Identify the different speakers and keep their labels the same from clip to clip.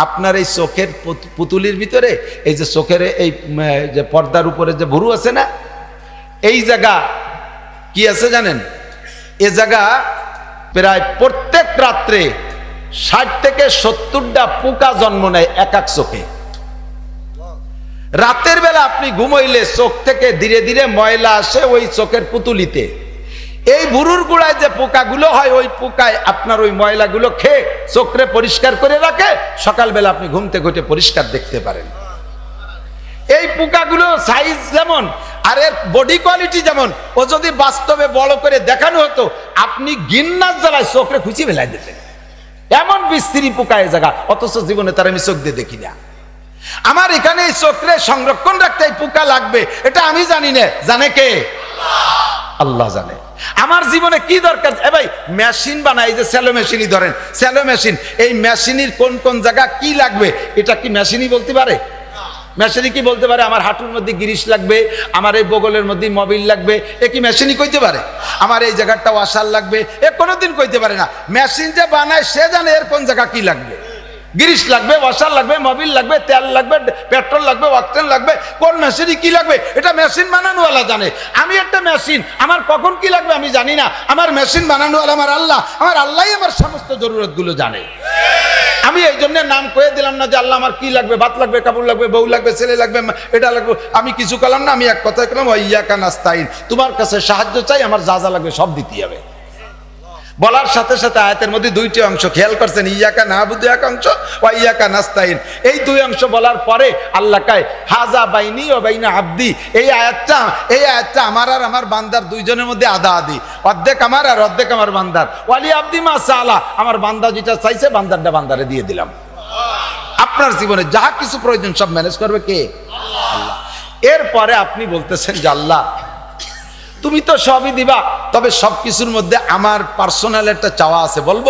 Speaker 1: আপনার এই চোখের পুত- পুতুলির ভিতরে, এই যে চোখের এই যে পর্দার উপরে যে ভুরু আছে না, এই জায়গা কি আছে জানেন? এ জায়গা প্রায় প্রত্যেক রাত্রে ষাট থেকে সত্তরটা পোকা জন্ম নেয় এক এক চোখে। রাতের বেলা আপনি ঘুমাইলে চোখ থেকে ধীরে ধীরে ময়লা আসে ওই চোখের পুতুলিতে। এই বুরুর গুড়ায় যে পোকাগুলো হয়, ওই পোকায় আপনার ওই ময়লাগুলো খেয়ে চোখরে পরিষ্কার করে রাখে। সকালবেলা আপনি ঘুমতে ঘুটে পরিষ্কার দেখতে পারেন। এই পোকাগুলো সাইজ যেমন, আর এর বডি কোয়ালিটি যেমন, ও যদি বাস্তবে বড় করে দেখানো হতো, আপনি গিন্নার জ্বালায় চোখরে খুঁচি ফেলাই দিতেন। এমন বিস্ত্রি পোকা এ জায়গা, অথচ জীবনে তার আমি চোখ দিয়ে দেখি না। আমার এখানে এই চোখরে সংরক্ষণ রাখতে এই পোকা লাগবে, এটা আমি জানি না। জানে কে? আল্লাহ জানে। আমার জীবনে কি দরকার? এ ভাই মেশিন বানাই যে স্যালো মেশিনই ধরেন। স্যালো মেশিন এই মেশিনের কোন কোন জায়গা কি লাগবে? এটা কি মেশিনই বলতে পারে? মেশিনই কি বলতে পারে? আমার হাঁটুর মধ্যে গিরিশ লাগবে, আমার এই বগলের মধ্যে মোবিল লাগবে, এ কি মেশিনই কইতে পারে? আমার এই জায়গাটা ওয়াশার লাগবে, এ কোনোদিন কইতে পারে না। মেশিন যে বানায়, সে জানে এর কোন জায়গা কি লাগবে। গিরিশ লাগবে ওয়াশার লাগবে, মোবিল লাগবে, তেল লাগবে, পেট্রোল লাগবে অক্টেন লাগবে, কোন মেশিনই কি লাগবে? এটা মেশিন বানানোওয়ালা জানে। আমি একটা মেশিন, আমার কখন কি লাগবে আমি জানি না। আমার মেশিন বানানোওয়ালা আমার আল্লাহ, আমার আল্লাহই আমার সমস্ত জরুরতগুলো জানে। আমি এই জন্য নাম কয়ে দিলাম না যে আল্লাহ আমার কি লাগবে ভাত লাগবে, কাপড় লাগবে, বউ লাগবে, ছেলে লাগবে এটা লাগবে। আমি কিছু করলাম না, আমি এক কথা করলাম ওই ইয়াকা নাস্তাইন তোমার কাছে সাহায্য চাই, আমার যা যা লাগবে সব দিতে হবে। বলার সাথে সাথে আয়াতের মধ্যে দুইটি অংশ, খেয়াল করছেন, ইয়াকা না বুদ্ধ এক অংশ ও ইয়াকা নাস্তাইন এই দুই অংশ বলার পরে আল্লাহ কায়, হাজা বাইনি ও বাইনা আব্দি এই আয়াতটা এই আয়াতটা আমার আর আমার বান্দার দুইজনের মধ্যে আদা আদি অর্ধেক আমার আর অর্ধেক আমার বান্দার। ওয়ালি আব্দি মা সালা আমার বান্দা যেটা চাইছে, বান্দারটা বান্দারে দিয়ে দিলাম। আপনার জীবনে যা কিছু প্রয়োজন সব ম্যানেজ করবে কে? এরপরে আপনি বলতেছেন যে, আল্লাহ তুমি তো সবই দিবা, তবে সব কিছুর মধ্যে আমার পার্সোনাল একটা চাওয়া আছে, বলব?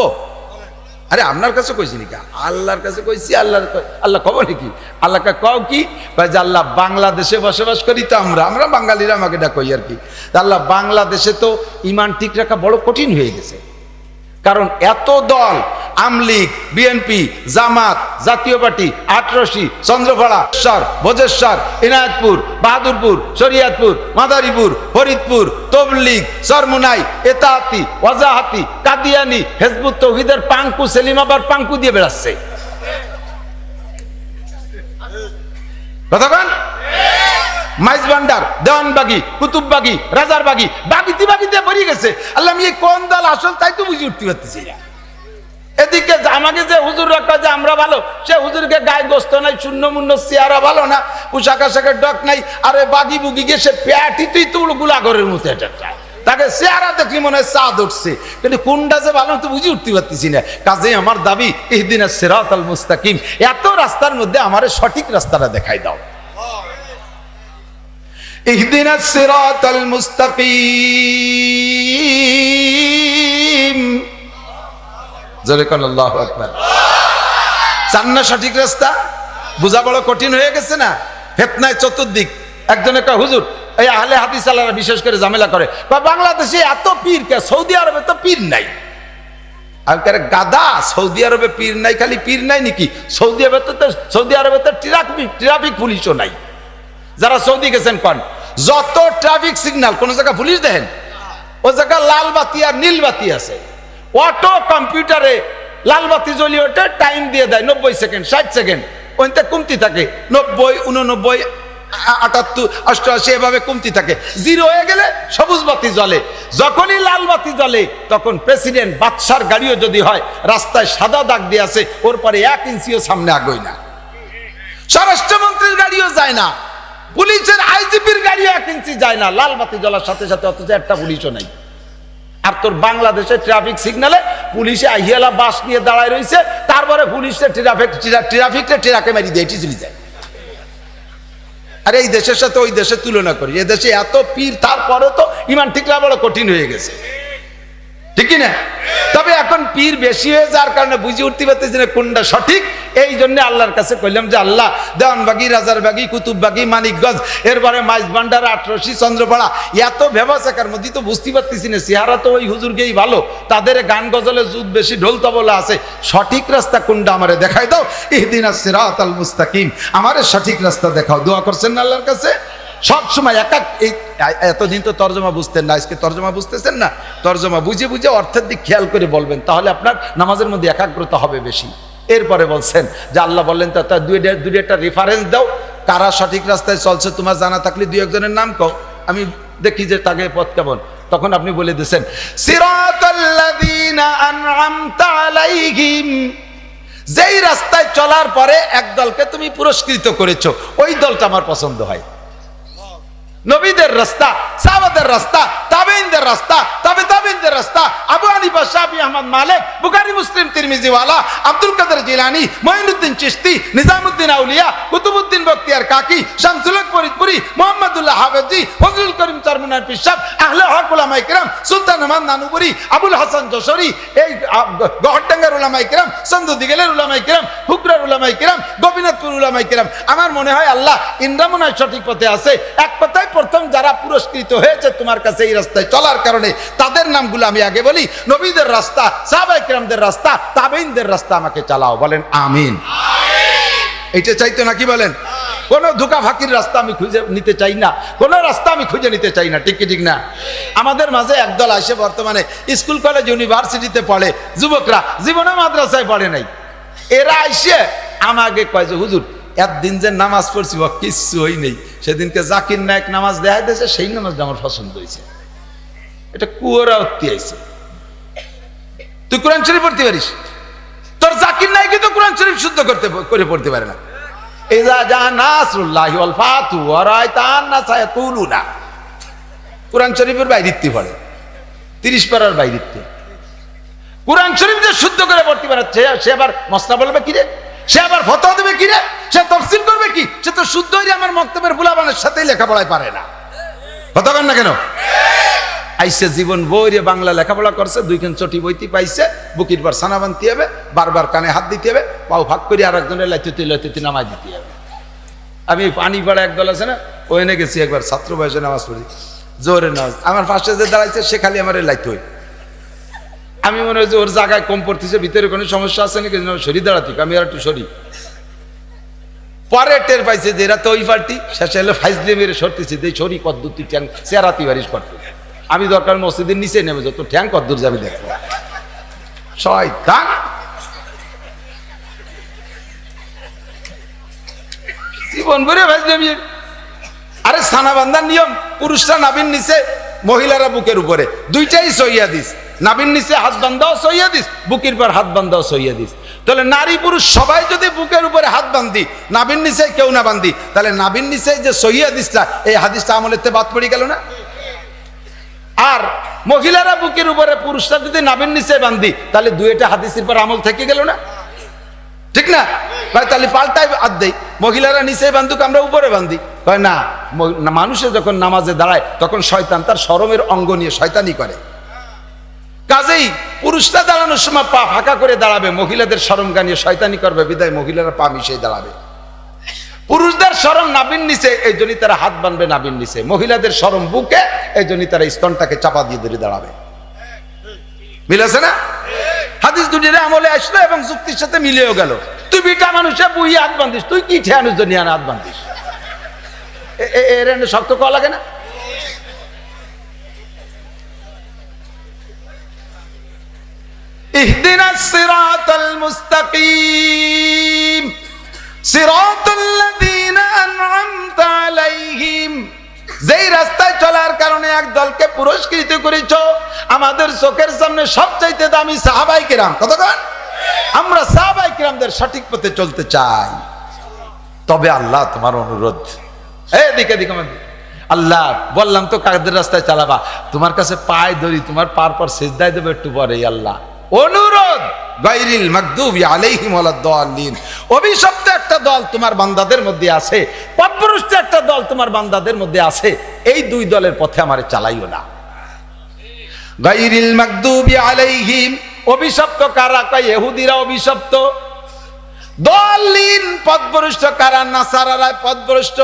Speaker 1: আরে, আপনার কাছে কইছি নাকি? আল্লাহর কাছে কইছি, আল্লাহর আল্লাহ খবর নাকি আল্লাহকে কও কি? ভাই যে আল্লাহ বাংলাদেশে বসবাস করি তো আমরা আমরা বাঙালিরা আমাকে এটা কই আর কি। আল্লাহ বাংলাদেশে তো ইমান ঠিক রাখা বড় কঠিন হয়ে গেছে। কারণ এত দল, আমলিগ, বিএনপি, জামাত, জাতীয় পার্টি আটরশি চন্দ্রপাড়া সর ভোজেশ্বর, ইনায়তপুর, বাহাদুরপুর, শরিয়াতপুর, মাদারীপুর, ফরিদপুর, তবলিগ সরমুনাই এতাহাতি, ওয়াজাহাতি, কাদিয়ানি, হেজবুত তৌহিদের পাঙ্কু, সেলিম আবার পাঙ্কু দিয়ে বেড়াচ্ছে। কথা মাইজ ভান্ডার, দেওয়ানবাগি, কুতুববাগি, রাজারবাগি, বাগিতে বাগিতে গেছে। আল্লাহ, আমি কোন দল আসল তাই তো বুঝে উঠতে পারতেছি এদিকে আমাকে যে হুজুর যে আমরা ভালো, সে হুজুরকে গায়ে গোস্ত নাই, শূন্য ভালো না ডক নাই, আরে বাগি বুগি গিয়ে সে তুল গুলাঘরের মতো এটা। তাকে চেহারা দেখলি মনে হয় চাঁদ উঠছে। কিন্তু কোনটা যে ভালো তো বুঝে উঠতে পারতেছি না। কাজে আমার দাবি এই দিনে সেরাত আল মুস্তাকিম, এত রাস্তার মধ্যে আমার সঠিক রাস্তাটা দেখাই দাও। اهدنا الصراط المستقيم জোরে কোন আল্লাহু আকবার চান না সঠিক রাস্তা বোঝা বড় কঠিন হয়ে গেছে না ফেতনায় চতুর্দিক একজনে কয় হুজুর এই আহলে হাদিস আলারা বিশেষ করে ঝামেলা করে বা বাংলাদেশে এত পীর কে সৌদি আরবে তো পীর নাই আর কারে গাদা সৌদি আরবে পীর নাই খালি পীর নাই নাকি সৌদি আরবে তো সৌদি আরবে তো ট্রাফিক ট্রাফিক পুলিশও নাই যারা সৌদি গেছেন কন যত ট্রাফিক সিগন্যাল কোন জায়গা পুলিশ দেখেন? ও জায়গা লাল বাতি আর নীল বাতি আছে। অটো কম্পিউটারে লাল বাতি জ্বলি ওঠে টাইম দিয়ে দেয় নব্বই সেকেন্ড ষাট সেকেন্ড ওইতে কমতি থাকে। নব্বই, উননব্বই, আটাত্তর, অষ্টআশি, এভাবে কমতি থাকে। জিরো হয়ে গেলে সবুজ বাতি জ্বলে। যখনই লাল বাতি জ্বলে, তখন প্রেসিডেন্ট বাদশার গাড়িও যদি হয়, রাস্তায় সাদা দাগ দিয়ে আছে, ওর পরে এক ইঞ্চিও সামনে আগোয় না। স্বরাষ্ট্রমন্ত্রীর গাড়িও যায় না। পুলিশের আইজিপির গাড়ি এক ইঞ্চি যায় না, লাল বাতি জ্বলার সাথে সাথে অথচ একটা পুলিশও নাই। আর তোর বাংলাদেশে ট্রাফিক সিগনালে পুলিশে আহিয়ালা বাস নিয়ে দাঁড়ায় রয়েছে তারপরে পুলিশে ট্রাফিক ট্রাফিকটা ট্রাকে মারি দিয়ে চলে যায়। আর এই দেশের সাথে ওই দেশের তুলনা করি, এ দেশে এত পীর তারপরে তো ইমান ঠিকরা বড় কঠিন হয়ে গেছে। ঠিক না? তবে এখন পীর বেশি হয়ে যাওয়ার কারণে বুঝে উঠতে পারতেছি না কোনটা সঠিক এই জন্য আল্লাহর কাছে কইলাম যে আল্লাহ, দেওয়ানবাগি, রাজারবাগি, কুতুববাগি, মানিকগঞ্জ, এরপরে মাইজ ভান্ডার আটরশি চন্দ্রপাড়া, এত ব্যবসাকার মধ্যে তো বুঝতে পারতেছি না, চেহারা তো ওই হুজুরকেই ভালো, তাদের গান গজলে জুত বেশি ঢোল তবলা আছে, সঠিক রাস্তা কোনটা আমারে দেখাই দাও? ইহদিন সিরাত আল মুস্তাকিম, আমারে সঠিক রাস্তা দেখাও, দোয়া করছেন না আল্লাহর কাছে? সব সময় এক এক, এই এতদিন তো তর্জমা বুঝতেন না, আজকে তর্জমা বুঝতেছেন না, তর্জমা বুঝে বুঝে অর্থের দিক খেয়াল করে বলবেন, তাহলে আপনার নামাজের মধ্যে একাগ্রতা হবে বেশি। এরপরে বলছেন যে আল্লাহ বললেন, তা তার দুই দুই একটা রেফারেন্স দাও। কারা সঠিক রাস্তায় চলছে, তোমার জানা থাকলে দুই একজনের নাম কও। আমি দেখি যে তাকে পথ কেমন। তখন আপনি বলে আলাইহিম, যেই রাস্তায় চলার পরে এক দলকে তুমি পুরস্কৃত করেছ, ওই দলটা আমার পছন্দ হয়। নবীদের রাস্তা, সাহাবাদের রাস্তা, তাবেইনদের রাস্তা, তবে তাবেইনদের রাস্তা। আবু হানিফা, শাফি, আহমদ, মালিক, বুখারী, মুসলিম তিরমিজি ওয়ালা Abdul Qadir Jilani, Moinuddin Chishti, Nizamuddin Auliya Qutbuddin Bakhtiyar Kaki, Shamsul Haque Faridpuri, Mohammadullah Hafezi, Fazlul Karim Charminar পিসাব, আহলে হক উলামায়ে কেরাম, সুলতান আহমদ নানুপুরি, আবুল হাসান যশোরী, এই গহরডাঙ্গার উলামায়ে কেরাম সন্দু দিগেলের উলামায়ে কেরাম হুকরার উলামায়ে কেরাম, গোপীনাথপুর উলামায়ে কেরাম। আমার মনে হয় আল্লাহ ইন্দ্রা মনে হয় সঠিক পথে আছে। এক কথায় প্রথম যারা পুরস্কৃত হয়েছে তোমার কাছে এই রাস্তায় চলার কারণে, তাদের নামগুলো আমি আগে বলি। নবীদের রাস্তা সাহাবাই কিরামদের রাস্তা, তাবেইনদের রাস্তা আমাকে চালাও, বলেন আমিন। এইটা চাইতো নাকি বলেন? কোন ধোকা ফাঁকির রাস্তা আমি খুঁজে নিতে চাই না। কোন রাস্তা আমি খুঁজে নিতে চাই না, ঠিক ঠিক না? আমাদের মাঝে একদল আসে বর্তমানে, স্কুল কলেজ, ইউনিভার্সিটিতে পড়ে, যুবকরা, জীবনে মাদ্রাসায় পড়ে নাই। এরা আইসে আমাকে কয় যে, হুজুর একদিন যে নামাজ পড়ছি ও কিচ্ছু হই নেই। সেদিনকে জাকির নায়ক নামাজ দেখাই দিয়েছে সেই নামাজটা আমার পছন্দ হয়েছে। এটা কুয়োরা উত্তি আইছে। তুই কোরআন শরীফ পড়তে পারিস? তোর জাকির নায়কই তো কোরআন শরীফ শুদ্ধ করতে, করে পড়তে পারে না। ইজা জা নাসরুল্লাহি ওয়াল ফাতু ওয়া রাআইতান নাসা ইয়াকুলুনা কোরআন শরীফের বাইরিত্তি পড়ে। 30 পারার বাইরিত্তি। কোরআন শরীফ যে শুদ্ধ করে পড়তে পারে সে- আবার মসলা বলবে কি রে? সে আবার ফতোয়া দেবে কি রে সে তফসিল করবে কি? সে তো শুদ্ধ হয়ে আমার মক্তবের বুলাবানের সাথেই লেখাপড়ায় পারে না। কথা না কেন? আইসে জীবন বইরে বাংলা লেখাপড়া করছে, দুইখান চটি বইতে পাইছে, বুকির পর সানা বানতে হবে, বারবার কানে হাত দিতে হবে, পাও ভাগ করে আর একজনের লাইতে লাইতে নামাই দিতে হবে। আমি পানি পাড়া একদল আছে না ওখানে গেছি একবার, ছাত্র বয়সে নামাজ পড়ি। জোরে নামাজ। আমার ফার্স্টে যে দাঁড়াইছে, সে খালি আমার লাইতে হই আমি মনে হয় যে ওর জায়গায় কম পড়তেছে, ভিতরে কোনো সমস্যা আছে নাকি? শরীর দাঁড়াতি আমি আর একটু সরি পরে টের পাইছে যে এরা তো ওই পার্টি, শেষে হলো ফাইজলে মেরে সরতেছে, যে ছড়ি কদ্দুতি ট্যাং চেরাতি বারিশ করতে আমি দরকার মসজিদের নিচে নেমে যত ট্যাং কদ্দুর যাবে দেখব। শয়তান! জীবন ভরে ফাইজলে মেয়ে আরে সানা বান্ধার নিয়ম, পুরুষরা নাবিন নিচে, মহিলারা বুকের উপরে। দুইটাই সইয়া দিস নাবিন নিচে হাত বান্ধাও সইয়া দিস, বুকের পর হাত বান্ধাও সইয়া দিস। তাহলে নারী পুরুষ সবাই যদি বুকের উপরে হাত বান্ধি নাবিন নিচে কেউ না বান্ধি তাহলে নাবিন নিচে যে সহিয়া দিসটা, এই হাদিসটা আমলের বাদ পড়ে গেল না? আর মহিলারা বুকের উপরে, পুরুষরা যদি নাবিন নিচে বান্ধি তাহলে দুইটা হাদিসের পর আমল থেকে গেল না? ঠিক না? ভাই, তাহলে পাল্টাই আদ দেই। মহিলারা নিচে বান্ধুক, আমরা উপরে বান্ধি কয় না মানুষে যখন নামাজে দাঁড়ায়, তখন শয়তান তার শরমের অঙ্গ নিয়ে শয়তানি করে। কাজেই পুরুষরা দাঁড়ানোর সময় পা ফাঁকা করে দাঁড়াবে, মহিলাদের শরম গানিয়ে শয়তানি করবে, বিদায়, মহিলারা পা মিশিয়ে দাঁড়াবে। পুরুষদের শরম নাবিন নিচে, এই জন্যই তারা হাত বানবে নাবিন নিচে। মহিলাদের শরম বুকে, এই জন্যই তারা স্তনটাকে চাপা দিয়ে ধরে দাঁড়াবে। মিলেছে না? হাদিস দুটির আমলে আসলো এবং যুক্তির সাথে মিলেও গেল। তুই বিটা মানুষে বুই হাত বান্ধিস, তুই কি ঠেয়ানুর জন্য হাত বান্ধিস? এর শক্ত কওয়া লাগে না? اهدنا الصراط المستقيم صراط الذين أنعمت عليهم যেই রাস্তায় চলার কারণে এক দলকে পুরস্কৃত করেছ আমাদের চোখের সামনে সবচাইতে দামি সাহাবাই কিরাম কতক্ষণ আমরা সাহাবাই কিরামদের সঠিক পথে চলতে চাই তবে আল্লাহ তোমার অনুরোধ এদিকে দিকে আমার দিকে। আল্লাহ বললাম তো কাদের রাস্তায় চালাবা তোমার কাছে পায় ধরি তোমার পার পর সেজদায় দেবে একটু পরে এই আল্লাহ অনুরোধ গাইরিল মাকদুবি আলাইহিম ওয়ালাদ-দাল্লিন অভিশপ্ত একটা দল তোমার বান্দাদের মধ্যে আছে পথভ্রষ্ট একটা দল তোমার বান্দাদের মধ্যে আছে, এই দুই দলের পথে আমারে চালাইও না। গাইরিল মাকদুবি আলাইহিম, অভিশপ্ত কারা? কয় ইহুদিরা অভিশপ্ত। দলিন পদভ্রষ্ট কারা? নাসারারা পদভ্রষ্ট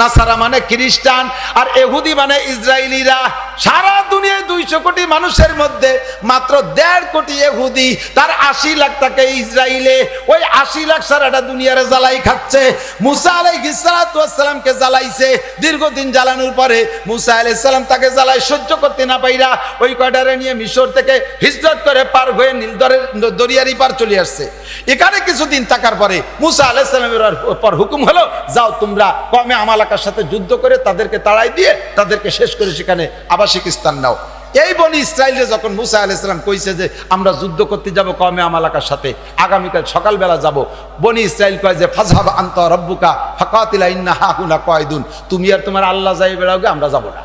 Speaker 1: নাসারা মানে খ্রিস্টান, আর এহুদি মানে ইসরায়েলিরা সারা দুনিয়ায় দুইশো কোটি মানুষের মধ্যে মাত্র দেড় কোটি এহুদি তার আশি লাখ টাকা ইসরায়েলে ওই আশি লাখ সারাটা দুনিয়ারে জ্বালাই খাচ্ছে। মুসা আলাইহিসসালামকে জ্বালাইছে। দীর্ঘদিন জ্বালানোর পরে মুসা আলাইহিসসালাম তাকে জ্বালাই সহ্য করতে না পাইরা ওই কয়টারে নিয়ে মিশর থেকে হিজরত করে পার হয়ে নীলদরের দরিয়ারি পার চলে আসছে। এখানে কিছুদিন থাকার পরে মুসা আলাইসালামের পর হুকুম হলো, যাও তোমরা কমে আমালাকার সাথে যুদ্ধ করে তাদেরকে তাড়াই দিয়ে তাদেরকে শেষ করে সেখানে আবাসিক স্থান নাও। এই বনি ইসরায়েলে যখন মুসা আলাইসালাম কইছে যে, আমরা যুদ্ধ করতে যাব কমে আমালাকার সাথে, আগামীকাল সকালবেলা যাব। বনি ইসরায়েল কয় যে ফাজহাব আন্ত রব্বুকা ফাকাতিলা ইন্না হাহুনা কয়দুন। তুমি আর তোমার আল্লাহ যাই বেড়াওগে আমরা যাব না।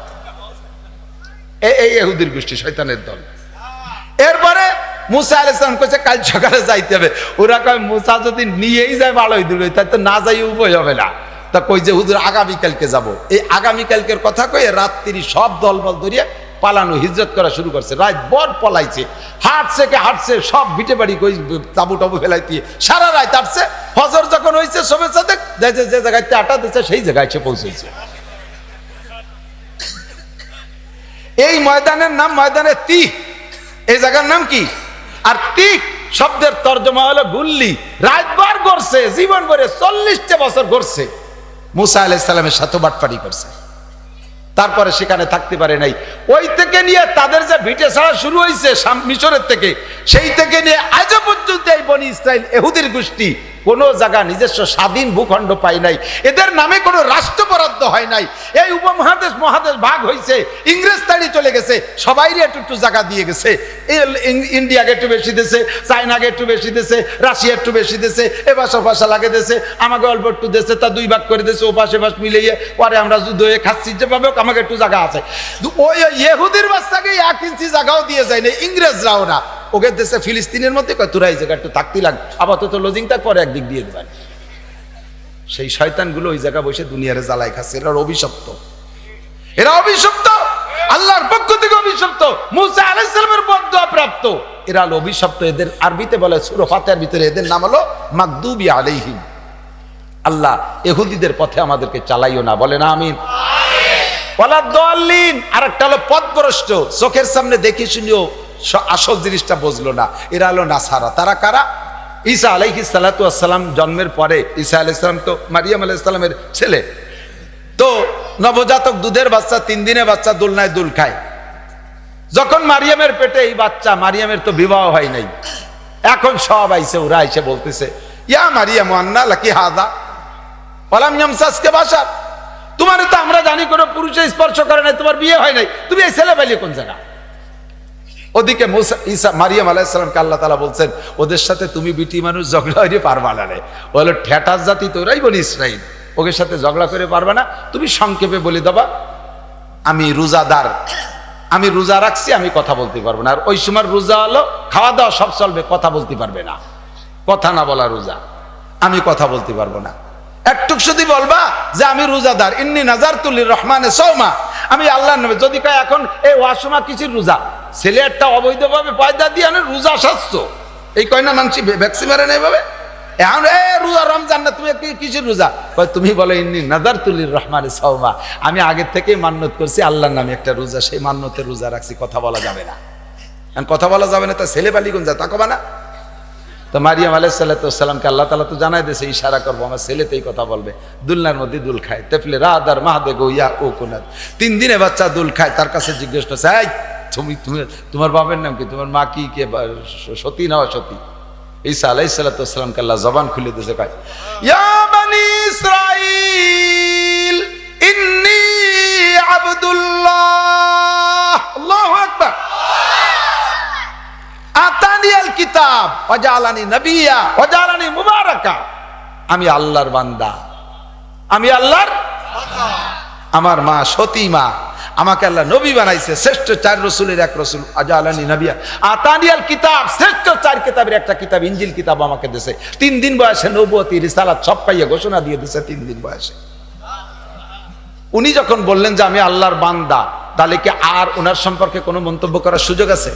Speaker 1: এই এহুদির গোষ্ঠী, শয়তানের দল। এরপরে মুসা আলাইসলাম কইছে, কাল সকালে যাইতে হবে। ওরা কয়, মুসা যদি নিয়েই যায় ভালোই দূর তাই তো না যাই উভয় হবে না। তা কই যে, হুজুর আগামীকালকে যাব। এই আগামীকালকের কথা কয়ে রাত্রি সব দলবল ধরিয়ে পালানো, হিজরত করা শুরু করছে। রাত বড় পলাইছে। হাঁটছে কে হাঁটছে, সব ভিটে বাড়ি কই তাবু টাবু ফেলাইতে। সারা রাত হাঁটছে। ফজর যখন হয়েছে সবে সাথে যে জায়গায় আটা দিচ্ছে সেই জায়গায় সে পৌঁছেছে। এই ময়দানের নাম ময়দানে তি। এই জায়গার নাম কি? আর তিক শব্দের তর্জমা হলো গুল্লি। রাতবার করছে জীবন ভরে চল্লিশটা বছর করছে মুসা আলাইসাল্লামের সাথে বাটপাড়ি করছে। তারপরে সেখানে থাকতে পারে নাই। ওই থেকে নিয়ে তাদের যে ভিটে ছাড়া শুরু হয়েছে মিশরের থেকে, সেই থেকে নিয়ে আজও পর্যন্ত এই বনি ইসরায়েল এহুদের গোষ্ঠী কোনো জায়গা নিজস্ব স্বাধীন ভূখণ্ড পায় নাই। এদের নামে কোনো রাষ্ট্র বরাদ্দ হয় নাই। এই উপমহাদেশ মহাদেশ ভাগ হয়েছে ইংরেজ তাড়ি চলে গেছে, সবাইরে একটু একটু জায়গা দিয়ে গেছে। ইন্ডিয়াকে একটু বেশি দিয়েছে চায়নাকে একটু বেশি দিয়েছে রাশিয়া একটু বেশি দিয়েছে এবার ভাষা লাগে দিয়েছে আমাকে অল্প একটু দিয়েছে তা দুই ভাগ করে দিয়েছে ও পাশে পাশ মিলিয়ে পরে আমরা যুদ্ধ হয়ে খাচ্ছি। যেভাবে আমাকে একটু জায়গা আছে। ওই ইহুদির বাচ্চাকে এক ইঞ্চি জায়গাও দিয়ে যায় না ইংরেজরাও না। ওকে দেশে ফিলিস্তিনের মধ্যে তোরা এই জায়গা একটু থাকতে লাগ আপাতত লজিংটা পরে একদিক দিয়ে দেবেন সেই শয়তানগুলো ওই জায়গা বসে দুনিয়ারে জ্বালাই খাচ্ছে। এরা অভিশপ্ত। এরা অভিশপ্ত। আল্লাহর পক্ষ থেকে অভিশপ্ত। মুসা আলাইসালামের বদুয়া প্রাপ্ত। এরা হলো অভিশপ্ত। এদের আরবিতে বলে সুর ফাতেহার ভিতরে এদের নাম হলো মাকদুবি আলাইহিম। আল্লাহ এহুদিদের পথে আমাদেরকে চালাইও না। বলে না আমিন। আর একটা হলো পথভ্রষ্ট। চোখের সামনে দেখি শুনিও। আসল জিনিসটা বুঝলো না। এরা হলো নাসারা। তারা কারা? ঈসা আলাইহি সালাতু জন্মের পরে, ঈসা আলাইসালাম তো মারিয়াম আলাইসালামের ছেলে। তো নবজাতক দুধের বাচ্চা, তিন দিনে বাচ্চা দোলনায় দুল খায়। যখন মারিয়ামের পেটে এই বাচ্চা, মারিয়ামের তো বিবাহ হয় নাই। এখন সব আইছে, ওরা আইসে বলতেছে, ইয়া মারিয়াম আন্না লাকি হাদা? বলাম ইয়ামসাসকে বাসা তোমার তো আমরা জানি, কোনো পুরুষে স্পর্শ করে নাই, তোমার বিয়ে হয় নাই। তুমি এই ছেলে পাইলে কোন জায়গা? ওদিকে ঈসা, মারিয়াম আলাইসালামকে আল্লাহ তালা বলছেন, ওদের সাথে তুমি বিটি মানুষ ঝগড়া হইতে পারবা না রে। ও হলো ঠেটাস জাতি তোরাই বলি ইসরাইল ওকে সাথে ঝগড়া করে পারবা না। তুমি সংক্ষেপে বলে দেবা, আমি রোজাদার। আমি রোজা রাখছি, আমি কথা বলতে পারব না। আর ওই সময় রোজা হলো, খাওয়া দাওয়া সব চলবে, কথা বলতে পারবে না। কথা না বলা রোজা, আমি কথা বলতে পারব না। একটুক শুধু বলবা যে আমি রোজাদার। ইন্নি নাজার তুলির রহমানে সৌমা আমি আল্লাহ নবে, যদি কয় এখন এই ওয়াসমা কিছুর রোজা? ছেলে একটা অবৈধভাবে পয়দা দিয়ে আনে, রোজা স্বাস্থ্য এই কয় না, মানছি ভ্যাকসিন মারে নেই ভাবে এখন, এ, রোজা রমজান না, তুমি কি কিসের রোজা? তুমি বলো, ইন্নি নাজার তুলির রহমানে সৌমা আমি আগের থেকেই মান্যত করছি, আল্লাহর নামে একটা রোজা, সেই মান্যতের রোজা রাখছি, কথা বলা যাবে না। কথা বলা যাবে না, তা ছেলে যা তা কবা না। তো মারিয়াম আলাইসাল্লামকে আল্লাহ তালা তো জানাই দিয়েছে, ইশারা করব, আমার ছেলেতেই কথা বলবে। দুলনার মধ্যে দুল খায়। তেফলে রাদার মাহাদে গইয়া ও কোনাদ তিন দিনে বাচ্চা দুল খায়, তার কাছে জিজ্ঞেস করছে, এই, তুমি তুমি, তোমার বাবার নাম কি? তোমার মা কি, কে সতী না অসতী? ঈসা আলাই সাল্লাতামকে আল্লাহ জবান খুলে দিয়েছে, কয়, ইয়া বানি ইসরাইল ইন্নি আব্দুল্লাহ, আল্লাহু আকবার। কিতাব নবিয়া আমি আল্লাহর বান্দা। আমি আল্লাহর আমার মা সতী মা আমাকে আল্লাহ নবী বানাইছে, শ্রেষ্ঠ চার রসুলের এক রসুল আজালানি নবিয়া। আতানি আল কিতাব, শ্রেষ্ঠ চার কিতাবের একটা কিতাব ইঞ্জিল কিতাব আমাকে দিয়েছে তিন দিন বয়সে নবতী রিসালাত সব পাইয়ে ঘোষণা দিয়ে দিয়েছে তিন দিন বয়সে। উনি যখন বললেন যে আমি আল্লাহর বান্দা, তাহলে কি আর ওনার সম্পর্কে কোনো মন্তব্য করার সুযোগ আছে?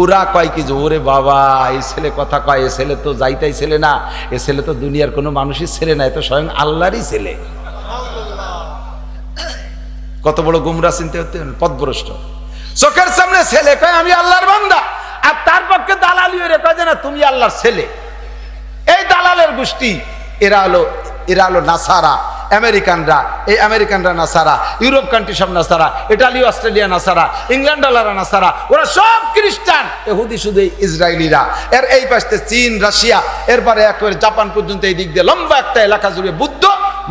Speaker 1: ওরা কয় কি যে, ওরে বাবা এই ছেলে কথা কয়, এ ছেলে তো যাইতাই ছেলে না, এ ছেলে তো দুনিয়ার কোনো মানুষই ছেলে না, এ তো স্বয়ং আল্লাহরই ছেলে। কত বড় গুমরা চিনতে হতে পদভ্রষ্ট। চোখের সামনে ছেলে কয়, আমি আল্লাহর বান্দা। আর তার পক্ষে দালালি রে কয় যে না তুমি আল্লাহর ছেলে। এই দালালের গোষ্ঠী, এরা হলো এরা হলো নাসারা। আমেরিকানরা, এই আমেরিকানরা না সারা, ইউরোপ কান্ট্রি সব না সারা, ইটালি, অস্ট্রেলিয়া না সারা, ইংল্যান্ড ডলারা নাসারা ওরা সব খ্রিস্টান। এহুদি শুধু ইসরায়েলিরা। এর এই পাশে চীন, রাশিয়া, এরপরে একবারে জাপান পর্যন্ত এই দিক দিয়ে লম্বা একটা এলাকা জুড়ে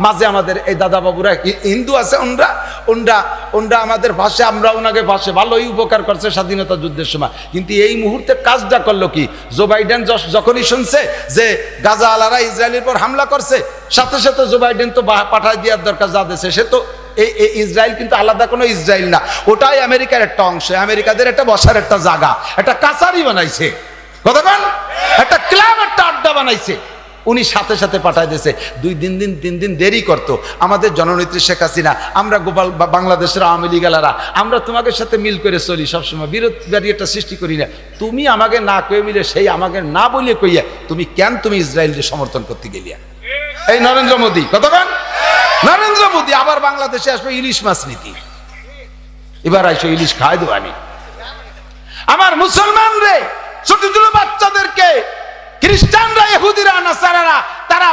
Speaker 1: মাঝে আমাদের এই দাদা বাবুরা হিন্দু আছে ওনরা? ওনরা ওনরা আমাদের ভাষে, আমরা ওনাকে ভাষে ভালোই উপকার করছে স্বাধীনতা যুদ্ধের সময়। কিন্তু এই মুহূর্তে কাজটা করল কি? জো বাইডেন যখনই শুনছে যে গাজা আলারা ইসরায়েলের পর হামলা করছে, সাথে সাথে জো বাইডেন তো পাঠায় দেওয়ার দরকার যা দেশে সে তো এই এই ইসরায়েল কিন্তু আলাদা কোনো ইসরায়েল না। ওটাই আমেরিকার একটা অংশ। আমেরিকাদের একটা বসার একটা জায়গা। একটা কাছারি বানাইছে। কতক্ষণ একটা ক্লাব, একটা আড্ডা বানাইছে। উনি সাথে সাথে পাঠায় দিয়েছে। দুই দিন দিন, তিন দিন দেরি করতো। আমাদের জননেত্রী শেখ হাসিনা, আমরা গোপাল বাংলাদেশের আওয়ামী লীগালারা, আমরা তোমাদের সাথে মিল করে চলি, সবসময় বিরোধ ব্যারিয়েটা সৃষ্টি করি না। তুমি আমাকে না কয়ে মিলে, সেই আমাকে না বলিয়ে কইয়া তুমি কেন তুমি ইসরায়েলকে সমর্থন করতে গেলিয়া? এই নরেন্দ্র মোদী, কতক্ষণ? নরেন্দ্র মোদী, আবার বাংলাদেশে আসবে ইলিশ মাছ নীতি। এবার আইসো ইলিশ খায় দেওয়ানি আমার মুসলমান রে ছোট ছোট বাচ্চাদেরকে খ্রিস্টানরা, ইহুদিরা, নাসারারা, তারা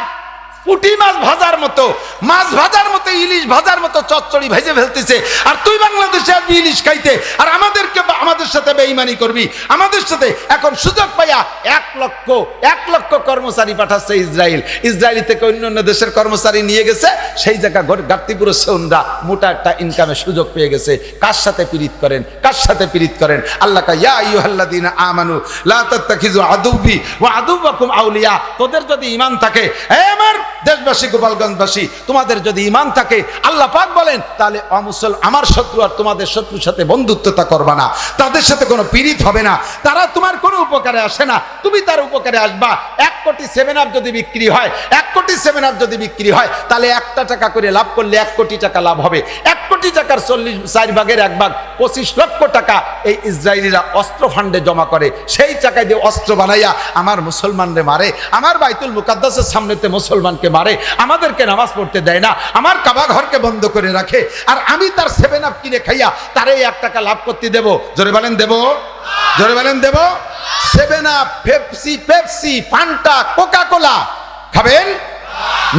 Speaker 1: পুঁটি মাছ ভাজার মতো, মাছ ভাজার মতো, ইলিশ ভাজার মতো চচ্চড়ি ভেজে ফেলতেছে। আর তুই বাংলাদেশে আসবি ইলিশ খাইতে, আর আমাদেরকে আমাদের সাথে বেইমানি করবি। আমাদের সাথে এখন সুযোগ পাইয়া এক লক্ষ এক লক্ষ কর্মচারী পাঠাচ্ছে ইসরায়েল ইসরায়েল থেকে অন্য অন্য দেশের কর্মচারী নিয়ে গেছে? সেই জায়গা গার্তিপুর সেউনরা মোটা একটা ইনকামের সুযোগ পেয়ে গেছে। কার সাথে পীড়িত করেন? কার সাথে পীড়িত করেন? আল্লাহ ইয়া আইয়ুহাল্লাযীনা আমানু, লা তাত্তাখিযু আদুব্বি ওয়া আদুব্বাকুম আউলিয়া। তোদের যদি ইমান থাকে হে আমার দেশবাসী, গোপালগঞ্জবাসী, তোমাদের যদি ঈমান থাকে, আল্লাহ পাক বলেন, তাহলে অমুসল আমার শত্রু আর তোমাদের শত্রুর সাথে বন্ধুত্বতা করবা না। তাদের সাথে কোনো পীড়িত হবে না। তারা তোমার কোনো উপকারে আসে না। তুমি তার উপকারে আসবা। এক কোটি সেভেন আপ যদি বিক্রি হয়, এক কোটি সেভেন আপ যদি বিক্রি হয়, তাহলে একটা টাকা করে লাভ করলে এক কোটি টাকা লাভ হবে। এক কোটি টাকার চল্লিশ, চার ভাগের এক ভাগ, পঁচিশ লক্ষ টাকা এই ইসরায়েলিরা অস্ত্র ফান্ডে জমা করে। সেই টাকায় দিয়ে অস্ত্র বানাইয়া আমার মুসলমানরে মারে। আমার বাইতুল মুকাদ্দাসের সামনেতে মুসলমানকে মারে, আমাদেরকে নামাজ পড়তে দেয় না, আমার কাবা ঘরকে বন্ধ করে রাখে, আর আমি তার সেভেন আপ কিনে খাইয়া তারে এক টাকা লাভ করতে দেব। জোরে বলেন দেব? জোরে বলেন দেব? Seven up Pepsi Pepsi Fanta coca cola খাবেন?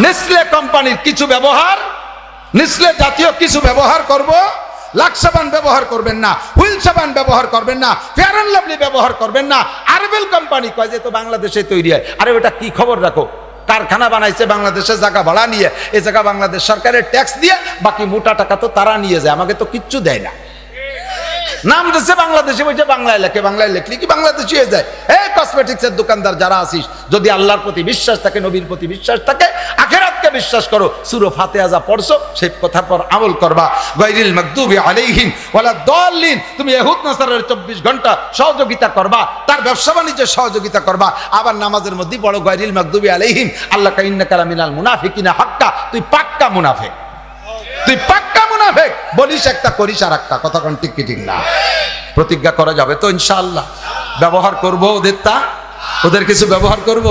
Speaker 1: নেসলে কোম্পানির কিছু ব্যবহার নিসলে জাতীয় কিছু ব্যবহার করব। লাক্স সাবান ব্যবহার করবেন না, হুইল সাবান ব্যবহার করবেন না ফেয়ার অ্যান্ড লাভলি ব্যবহার করবেন না। আরবেল কোম্পানি কয় যে তো বাংলাদেশে তৈরি হয়। আরে, ওটা কি খবর রাখো? কারখানা বানাইছে, বাংলাদেশে জায়গা ভাড়া নিয়ে, এই জায়গা বাংলাদেশ সরকারের ট্যাক্স দিয়ে বাকি মোটা টাকা তো তারা নিয়ে যায়, আমাকে তো কিচ্ছু দেয় না। নাম দিচ্ছে বাংলাদেশে, বলছে বাংলায় লেখে, বাংলায় লেখলি কি বাংলাদেশে হয়ে যায়? এই কসমেটিক্সের দোকানদার যারা আসিস যদি আল্লাহর প্রতি বিশ্বাস থাকে, নবীর প্রতি বিশ্বাস থাকে আখেরাতকে বিশ্বাস করো, সুরো ফাতে আজা পড়ছো, সেই কথার পর আমল করবা। গাইরিল মাকদুবি আলাইহিম ওয়ালা দাল্লিন, তুমি ইহুদ নাসারের 24 ঘণ্টা সহযোগিতা করবা, তার ব্যবসা বাণিজ্যে সহযোগিতা করবা। আবার নামাজের মধ্যে বড় গাইরিল মাকদুবি আলাইহিম, আল্লাহ কাইন্নাকা মিনাল মুনাফিকিনা হাক্কা তুই পাক্কা মুনাফিক। তুই পাক্কা মুনাফেক। বলিস একটা, করিস আর একটা কথা কোন ঠিক ঠিক না। প্রতিজ্ঞা করা যাবে তো ইনশাআল্লাহ। ব্যবহার করব ওদের তা ওদের কিছু ব্যবহার করব?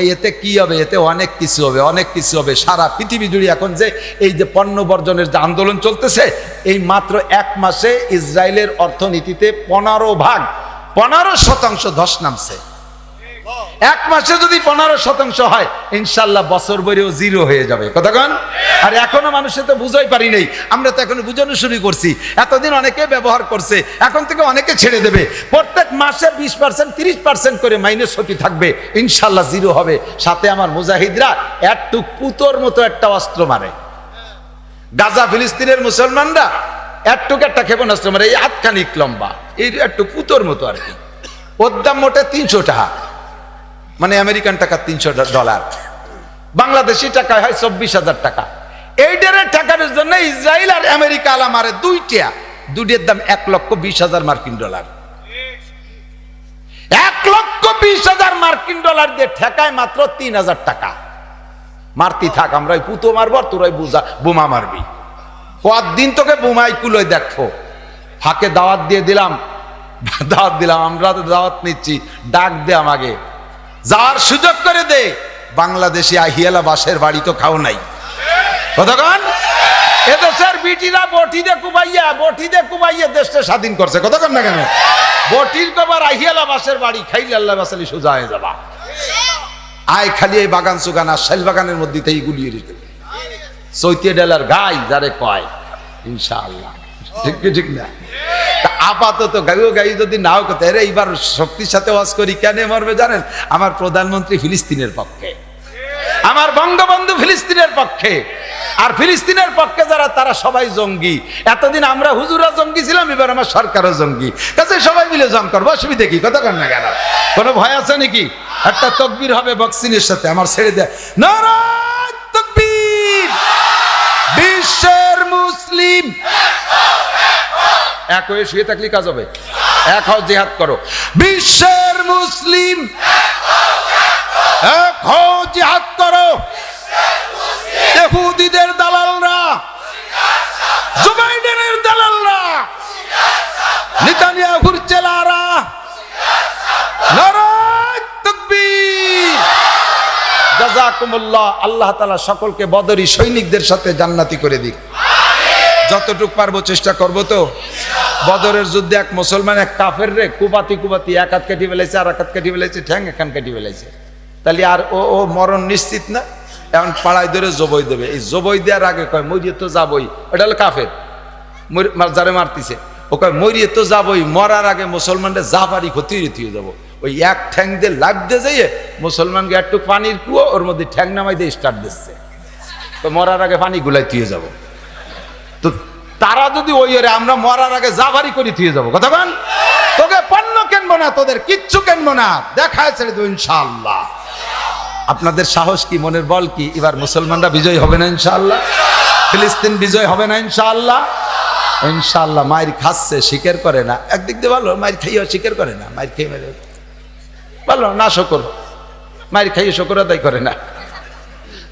Speaker 1: এতে কি হবে? এতে অনেক কিছু হবে, অনেক কিছু হবে। সারা পৃথিবী জুড়ে এখন যে এই যে পণ্য বর্জনের যে আন্দোলন চলতেছে, এই মাত্র এক মাসে ইসরায়েলের অর্থনীতিতে পনেরো ভাগ, পনেরো শতাংশ ধস নামছে। এক মাসে যদি পনেরো শতাংশ হয়, ইনশাল্লাহ বছর বইরেও জিরো হয়ে যাবে। কতক্ষণ আর এখনও মানুষের তো বুঝাই পারি নেই। আমরা তো এখনও বুঝানো শুরু করছি। এতদিন অনেকে ব্যবহার করছে, এখন থেকে অনেকে ছেড়ে দেবে। প্রত্যেক মাসে বিশ পার্সেন্ট, তিরিশ পার্সেন্ট করে মাইনাস হতে থাকবে। ইনশাল্লাহ জিরো হবে। সাথে আমার মুজাহিদরা একটু পুতোর মতো একটা অস্ত্র মারে। গাজা, ফিলিস্তিনের মুসলমানরা একটুক একটা ক্ষেপণাস্ত্র মারে। এই আটখানিক লম্বা। এই একটু পুতোর মতো আর কি। ওর দাম মোটে তিনশো টাকা। মানে আমেরিকান টাকা তিনশো ডলার। বাংলাদেশি টাকা হয় চব্বিশ হাজার টাকা। এইটারের টাকার জন্য ইসরায়েল আর আমেরিকা আলা মারে দুইটা। দুইটার দাম এক লক্ষ বিশ হাজার মার্কিন ডলার। এক লক্ষ বিশ হাজার মার্কিন ডলার দিয়ে ঠেকায় মাত্র তিন হাজার টাকা। মারতি থাক আমরা পুতো মারবো তোরাই বুঝা বোমা মারবি। দিন তোকে বোমাই কুলোয় দেখো ফাঁকে দাওয়াত দিয়ে দিলাম। দাওয়াত দিলাম, আমরা তো দাওয়াত নিচ্ছি। ডাক দে আমাকে। যাওয়ার সুযোগ করে দে, বাংলাদেশি আহিয়ালা বাসের বাড়ি তো খাও নাই। কতক্ষণ? এদেশের বিটিরা বটি দে কুবাইয়া বটি দে কুবাইয়া দেশটা স্বাধীন করছে। কতক্ষণ না কেন? বটির কবার আহিয়ালা বাসের বাড়ি খাইলে আল্লাহ বাসালি সোজা হয়ে যাবা। আয় খালি এই বাগান সুগান আর শাল বাগানের মধ্যে তাই গুলিয়ে রেখে চৈতিয়া ডেলার গাই, যারে কয়, ইনশাআল্লাহ। ঠিক কি ঠিক না আপাতত গাইও গাই যদি নাও করতে এইবার শক্তির সাথে ওয়াজ করি, কেন মরবে জানেন? আমার প্রধানমন্ত্রী ফিলিস্তিনের পক্ষে। আমার বঙ্গবন্ধু ফিলিস্তিনের পক্ষে। আর ফিলিস্তিনের পক্ষে যারা, তারা সবাই জঙ্গি। এতদিন আমরা হুজুরা জঙ্গি ছিলাম, এবার আমার সরকারও জঙ্গি। কাছে সবাই মিলে জং করব, অসুবিধা কি? কথা না কেন? কোনো ভয় আছে নাকি? একটা তকবির হবে বক্সিনের সাথে, আমার ছেড়ে দেয়। নারায় বিশ্বের মুসলিম এক হয়ে শুয়ে থাকলে কাজ হবে। এক হও জেহাদ করো। বিশ্বের মুসলিম এক হও জেহাদ করো। ইহুদিদের দালালরা জুবাইডেনের দালালরা, নেতানিয়াহুর চেলারা জাযাকুমুল্লাহ, আল্লাহ তাআলা সকলকে বদরি সৈনিকদের সাথে জান্নাতি করে দিক। যতটুক পারব চেষ্টা করব তো। বদরের যুদ্ধে এক মুসলমান, এক কাফের রে কুপাতি কুপাতি এক হাত কেটে ফেলেছে, আর এক হাত কেটে ফেলেছে, ঠ্যাং এখান কেটে ফেলেছে। তাহলে আর ও ও মরণ নিশ্চিত না? এখন পাড়ায় ধরে জবই দেবে। এই জবই দেওয়ার আগে কয়, মরিয়ে তো যাবই। ওটা হলো কাফের। যারে মারতিছে, ও কয়, মরিয়ে তো যাবই, মরার আগে মুসলমানদের যা পারি ক্ষতি থিয়ে যাব। ওই এক ঠ্যাং দিয়ে লাভ দিয়ে যাইয়ে মুসলমানকে একটু পানির কুয়ো, ওর মধ্যে ঠ্যাং নামাই দিয়ে স্টার্ট দিচ্ছে। তো মরার আগে পানি গুলাই থুয়ে যাব। তো তারা যদি ওই ওরে আমরা মরার আগে জাভারি করে থুয়ে যাব কতক্ষণ তোকে পণ্য কিনবো না, তোদের কিচ্ছু কেনবো না দেখায় ছেড়ে দেবো ইনশাআল্লাহ। আপনাদের সাহস কি, মনের বল কি? এবার মুসলমানরা বিজয় হবে না ইনশাল্লাহ ফিলিস্তিন বিজয় হবে না ইনশাল্লাহ ইনশাল্লাহ মায়ের খাচ্ছে, স্বীকার করে না। একদিক দিয়ে ভালো মায়ের খাইয়েও স্বীকার করে না? মায়ের খেয়ে মেরে ভালো না শকর। মায়ের খাইয়ে শকর আদায় করে না।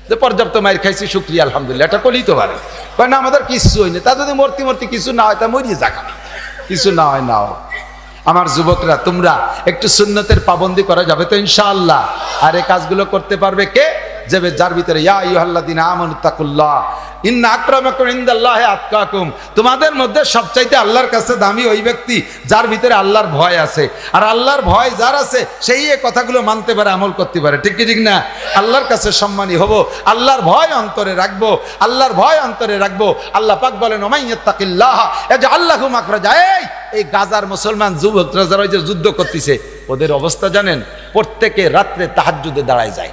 Speaker 1: যে পর্যাপ্ত মায়ের খাইছি, শুক্রিয়া, আলহামদুলিল্লাহ। এটা করলেই তো পারে। কয়, না, আমাদের কিছু হয়নি। তা যদি মূর্তি মূর্তি কিছু না হয়, তা মরিয়ে যাক কিছু না হয়, না আমার যুবকরা, তোমরা একটু সুন্নতের পাবন্দি করা যাবে তো, ইনশাআল্লাহ। আর এই কাজগুলো করতে পারবে কে? যাবে, যার ভিতরে, ইয়া ইন্না তোমাদের মধ্যে সবচাইতে আল্লাহর কাছে দামি ওই ব্যক্তি, যার ভিতরে আল্লাহর ভয় আছে। আর আল্লাহর ভয় যার আছে, সেই কথাগুলো মানতে পারে, আমল করতে পারে। ঠিক কি, ঠিক না? আল্লাহর কাছে সম্মানী হব, আল্লাহর ভয় অন্তরে রাখব, আল্লাহর ভয় অন্তরে রাখব। আল্লাহ পাক বলেন ওমাইয়াত্তাকিল্লাহ এই যে আল্লাহু মাখরাজা। এই এই গাজার মুসলমান যুবকরা যারা যে যুদ্ধ করতেছে, ওদের অবস্থা জানেন? প্রত্যেকে রাত্রে তাহাজ্জুদে দাঁড়ায় যায়।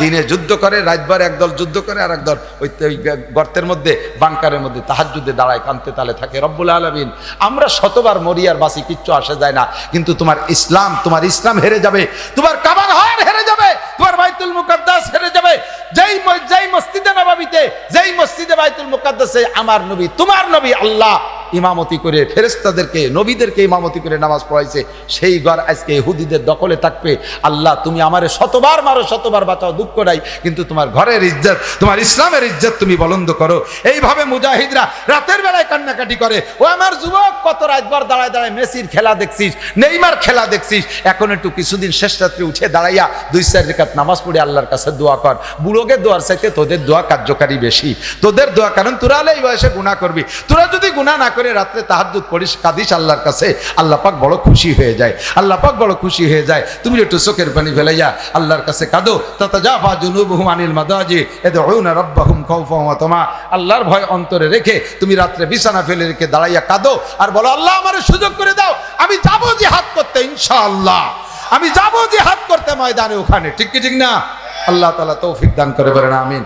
Speaker 1: দিনে যুদ্ধ করে রাতবার একদল যুদ্ধ করে আর একদল ওই গর্তের মধ্যে, বাংকারের মধ্যে, তাহাজ্জুদে দাঁড়ায় কানতে তালে থাকে। রব্বুল আলমিন, আমরা শতবার মরিয়ার বাসি, কিচ্ছু আসে যায় না, কিন্তু তোমার ইসলাম তোমার ইসলাম হেরে যাবে, তোমার কাবার হার হেরে যাবে, তোমার বাইতুল মুকাদ্দাস হেরে যাবে। যেই যেই মসজিদে নবাবিতে, যেই মসজিদে বাইতুল মুকাদ্দাসে আমার নবী, তোমার নবী আল্লাহ ইমামতি করে ফেরেস্তাদেরকে নবীদেরকে ইমামতি করে নামাজ পড়াইছে, সেই ঘর আজকে হুদিদের দখলে থাকবে। আল্লাহ, তুমি আমারে শতবার মারো, শতবার বাঁচাও দুঃখ নাই কিন্তু তোমার ঘরের ইজ্জত, তোমার ইসলামের ইজ্জত তুমি বলন্দ করো। এইভাবে মুজাহিদরা রাতের বেলায় কান্নাকাটি করে, ও আমার যুবক, কত রাতবার দাঁড়ায় দাঁড়ায় মেসির খেলা দেখছিস, নেইমার খেলা দেখছিস? এখন একটু কিছুদিন শেষ রাত্রে উঠে দাঁড়াইয়া দুই, চার রেখাত নামাজ পড়ে আল্লাহর কাছে দোয়া কর। বুড়োকে দোয়ার চাইতে তোদের দোয়া কার্যকারী বেশি। তোদের দোয়া, কারণ তোরা এই বয়সে গুণা করবি। তোরা যদি গুণা না করে রাত্রে তাহাজ্জুদ পড়িস, কাঁদিস আল্লাহর কাছে, আল্লাহ পাক বড় খুশি হয়ে যায়। আল্লাহ পাক বড় খুশি হয়ে যায়। তুমি একটু চোখের পানি ফেলাইয়া আল্লাহর কাছে কাঁদো। তাতা যা আনিল মাদাজি আল্লাহর ভয় অন্তরে রেখে তুমি রাত্রে বিছানা ফেলে রেখে দাঁড়াইয়া কাঁদো আর বলো, আল্লাহ আমার সুযোগ করে দাও, আমি যাব জিহাদ করতে, ইনশাআল্লাহ। আমি যাব জিহাদ করতে ময়দানে ওখানে। ঠিক কি, ঠিক না? আল্লাহ তালা তৌফিক দান করে বলেন, আমিন।